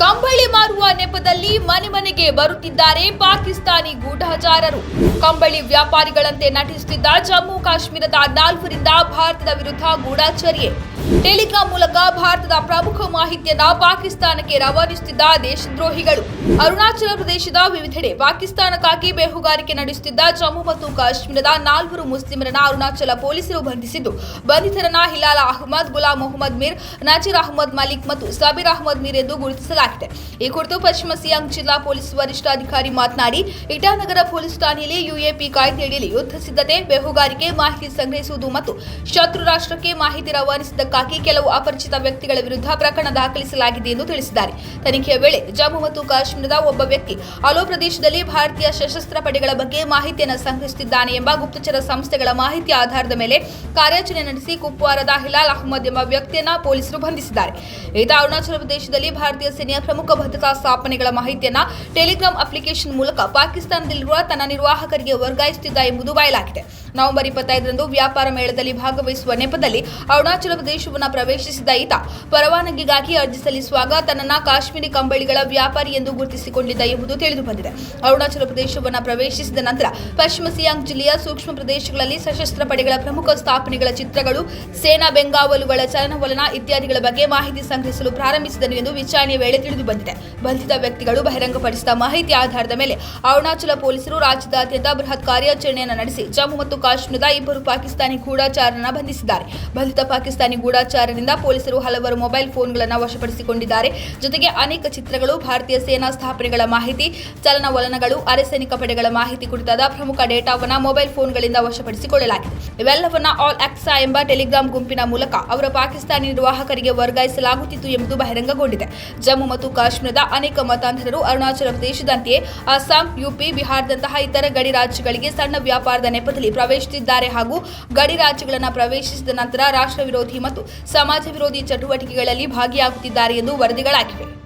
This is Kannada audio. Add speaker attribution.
Speaker 1: ಕಂಬಳಿ ಮಾರುವ ನೆಪದಲ್ಲಿ ಮನೆ ಮನೆಗೆ ಬರುತ್ತಿದ್ದಾರೆ ಪಾಕಿಸ್ತಾನಿ ಗೂಢಚಾರರು. ಕಂಬಳಿ ವ್ಯಾಪಾರಿಗಳಂತೆ ನಟಿಸುತ್ತಿದ್ದ ಜಮ್ಮು ಕಾಶ್ಮೀರದ ನಾಲ್ವರಿಂದ ಭಾರತದ ವಿರುದ್ಧ ಗೂಢಾಚರ್ಯೆ ಟೆಲಿಗ್ರಾಂ ಮೂಲಕ ಭಾರತದ ಪ್ರಮುಖ ಮಾಹಿತಿಯನ್ನ ಪಾಕಿಸ್ತಾನಕ್ಕೆ ರವಾನಿಸುತ್ತಿದ್ದ ದೇಶದ್ರೋಹಿಗಳು. ಅರುಣಾಚಲ ಪ್ರದೇಶದ ವಿವಿಧೆಡೆ ಪಾಕಿಸ್ತಾನಕ್ಕಾಗಿ ಬೇಹುಗಾರಿಕೆ ನಡೆಸುತ್ತಿದ್ದ ಜಮ್ಮು ಮತ್ತು ಕಾಶ್ಮೀರದ ನಾಲ್ವರು ಮುಸ್ಲಿಮರನ್ನ ಅರುಣಾಚಲ ಪೊಲೀಸರು ಬಂಧಿಸಿದ್ದು. ಬಂಧಿತರನ್ನ ಹಿಲಾಲ್ ಅಹಮದ್, ಗುಲಾಂ ಮೊಹಮ್ಮದ್ ಮೀರ್, ನಜೀರ್ ಅಹಮದ್ ಮಲಿಕ್ ಮತ್ತು ಸಬೀರ್ ಅಹಮದ್ ಮೀರ್ ಎಂದು ಗುರುತಿಸಲಾಗಿದೆ ಈ ಕುರಿತು ಪಶ್ಚಿಮ ಸಿಯಾಂಗ್ ಜಿಲ್ಲಾ ಪೊಲೀಸ್ ವರಿಷ್ಠಾಧಿಕಾರಿ ಮಾತನಾಡಿ, ಇಟಾನಗರ ಪೊಲೀಸ್ ಠಾಣೆಯಲ್ಲಿ ಯುಎಪಿ ಕಾಯ್ದೆಯಡಿಯಲ್ಲಿ ಯುದ್ಧ ಸಿದ್ಧತೆ, ಬೇಹುಗಾರಿಕೆ, ಮಾಹಿತಿ ಸಂಗ್ರಹಿಸುವುದು ಮತ್ತು ಶತ್ರು ರಾಷ್ಟ್ರಕ್ಕೆ ಮಾಹಿತಿ ರವಾನಿಸಿದ್ದಕ್ಕಾಗಿ ಕೆಲವು ಅಪರಿಚಿತ ವ್ಯಕ್ತಿಗಳ ವಿರುದ್ಧ ಪ್ರಕರಣ ದಾಖಲಿಸಲಾಗಿದೆ ಎಂದು ತಿಳಿಸಿದ್ದಾರೆ. ತನಿಖೆಯ ವೇಳೆ ಜಮ್ಮು ಮತ್ತು ಕಾಶ್ಮೀರದ ಒಬ್ಬ ವ್ಯಕ್ತಿ ಅಲೋ ಪ್ರದೇಶದಲ್ಲಿ ಭಾರತೀಯ ಸಶಸ್ತ್ರ ಪಡೆಗಳ ಬಗ್ಗೆ ಮಾಹಿತಿಯನ್ನು ಸಂಗ್ರಹಿಸುತ್ತಿದ್ದಾನೆ ಎಂಬ ಗುಪ್ತಚರ ಸಂಸ್ಥೆಗಳ ಮಾಹಿತಿ ಆಧಾರದ ಮೇಲೆ ಕಾರ್ಯಾಚರಣೆ ನಡೆಸಿ ಕುಪ್ವಾರದ ಹಿಲಾಲ್ ಅಹಮದ್ ಎಂಬ ವ್ಯಕ್ತಿಯನ್ನ ಪೊಲೀಸರು ಬಂಧಿಸಿದ್ದಾರೆ. ಈತ ಅರುಣಾಚಲ ಪ್ರದೇಶದಲ್ಲಿ ಭಾರತೀಯ ಸೇನೆಯ ಪ್ರಮುಖ ಭದ್ರತಾ ಸ್ಥಾಪನೆಗಳ ಮಾಹಿತಿಯನ್ನ ಟೆಲಿಗ್ರಾಮ್ ಅಪ್ಲಿಕೇಶನ್ ಮೂಲಕ ಪಾಕಿಸ್ತಾನದಲ್ಲಿರುವ ತನ್ನ ನಿರ್ವಾಹಕರಿಗೆ ವರ್ಗಾಯಿಸುತ್ತಿದ್ದ ಎಂಬುದು ಬಯಲಾಗಿದೆ. ನವೆಂಬರ್ ಇಪ್ಪತ್ತೈದರಂದು ವ್ಯಾಪಾರ ಮೇಳದಲ್ಲಿ ಭಾಗವಹಿಸುವ ನೆಪದಲ್ಲಿ ಅರುಣಾಚಲ ಪ್ರದೇಶವನ್ನು ಪ್ರವೇಶಿಸಿದ ಈತ, ಪರವಾನಗಿಗಾಗಿ ಅರ್ಜಿ ಸಲ್ಲಿಸುವಾಗ ತನ್ನನ್ನು ಕಾಶ್ಮೀರಿ ಕಂಬಳಿಗಳ ವ್ಯಾಪಾರಿ ಎಂದು ಗುರುತಿಸಿಕೊಂಡಿದ್ದ ಎಂಬುದು ತಿಳಿದುಬಂದಿದೆ ಅರುಣಾಚಲ ಪ್ರದೇಶವನ್ನು ಪ್ರವೇಶಿಸಿದ ನಂತರ ಪಶ್ಚಿಮ ಸಿಯಾಂಗ್ ಜಿಲ್ಲೆಯ ಸೂಕ್ಷ್ಮ ಪ್ರದೇಶಗಳಲ್ಲಿ ಸಶಸ್ತ್ರ ಪಡೆಗಳ ಪ್ರಮುಖ ಸ್ಥಾಪನೆಗಳ ಚಿತ್ರಗಳು, ಸೇನಾ ಬೆಂಗಾವಲುಗಳ ಚಲನವಲನ ಇತ್ಯಾದಿಗಳ ಬಗ್ಗೆ ಮಾಹಿತಿ ಸಂಗ್ರಹಿಸಲು ಪ್ರಾರಂಭಿಸಿದನು ಎಂದು ವಿಚಾರಣೆಯ ವೇಳೆ ತಿಳಿದುಬಂದಿದೆ ಬಂಧಿತ ವ್ಯಕ್ತಿಗಳು ಬಹಿರಂಗಪಡಿಸಿದ ಮಾಹಿತಿ ಆಧಾರದ ಮೇಲೆ ಅರುಣಾಚಲ ಪೊಲೀಸರು ರಾಜ್ಯದಾದ್ಯಂತ ಬೃಹತ್ ಕಾರ್ಯಾಚರಣೆಯನ್ನು ನಡೆಸಿ ಜಮ್ಮು ಮತ್ತು ಕಾಶ್ಮೀರದ ಇಬ್ಬರು ಪಾಕಿಸ್ತಾನಿ ಗೂಢಾಚಾರನ ಬಂಧಿಸಿದ್ದಾರೆ. ಬಂಧಿತ ಪಾಕಿಸ್ತಾನಿ ಗೂಢಾಚಾರನಿಂದ ಪೊಲೀಸರು ಹಲವಾರು ಮೊಬೈಲ್ ಫೋನ್ಗಳನ್ನು ವಶಪಡಿಸಿಕೊಂಡಿದ್ದಾರೆ. ಜೊತೆಗೆ ಅನೇಕ ಚಿತ್ರಗಳು, ಭಾರತೀಯ ಸೇನಾ ಸ್ಥಾಪನೆಗಳ ಮಾಹಿತಿ, ಚಲನವಲನಗಳು, ಅರೆಸೈನಿಕ ಪಡೆಗಳ ಮಾಹಿತಿ ಕುರಿತಾದ ಪ್ರಮುಖ ಡೇಟಾವನ್ನು ಮೊಬೈಲ್ ಫೋನ್ಗಳಿಂದ ವಶಪಡಿಸಿಕೊಳ್ಳಲಾಗಿದೆ. ಇವೆಲ್ಲವನ್ನ ಆಲ್ ಆಕ್ಸಾ ಎಂಬ ಟೆಲಿಗ್ರಾಂ ಗುಂಪಿನ ಮೂಲಕ ಅವರ ಪಾಕಿಸ್ತಾನಿ ನಿರ್ವಾಹಕರಿಗೆ ವರ್ಗಾಯಿಸಲಾಗುತ್ತಿತ್ತು ಎಂಬುದು ಬಹಿರಂಗಗೊಂಡಿದೆ. ಜಮ್ಮು ಮತ್ತು ಕಾಶ್ಮೀರದ ಅನೇಕ ಮತಾಂಧರರು ಅರುಣಾಚಲ ಪ್ರದೇಶದಂತೆಯೇ, ಅಸ್ಸಾಂ ಯುಪಿ ಬಿಹಾರದಂತಹ ಇತರ ಗಡಿ ರಾಜ್ಯಗಳಿಗೆ ಸಣ್ಣ ವ್ಯಾಪಾರದ ನೆಪದಲ್ಲಿ ಪ್ರವೇಶಿಸಿದ್ದಾರೆ ಹಾಗೂ ಗಡಿ ರಾಜ್ಯಗಳನ್ನು ಪ್ರವೇಶಿಸಿದ ನಂತರ ರಾಷ್ಟ್ರ ವಿರೋಧಿ ಮತ್ತು ಸಮಾಜ ವಿರೋಧಿ ಚಟುವಟಿಕೆಗಳಲ್ಲಿ ಭಾಗಿಯಾಗುತ್ತಿದ್ದಾರೆ ಎಂದು ವರದಿಗಳಾಗಿವೆ.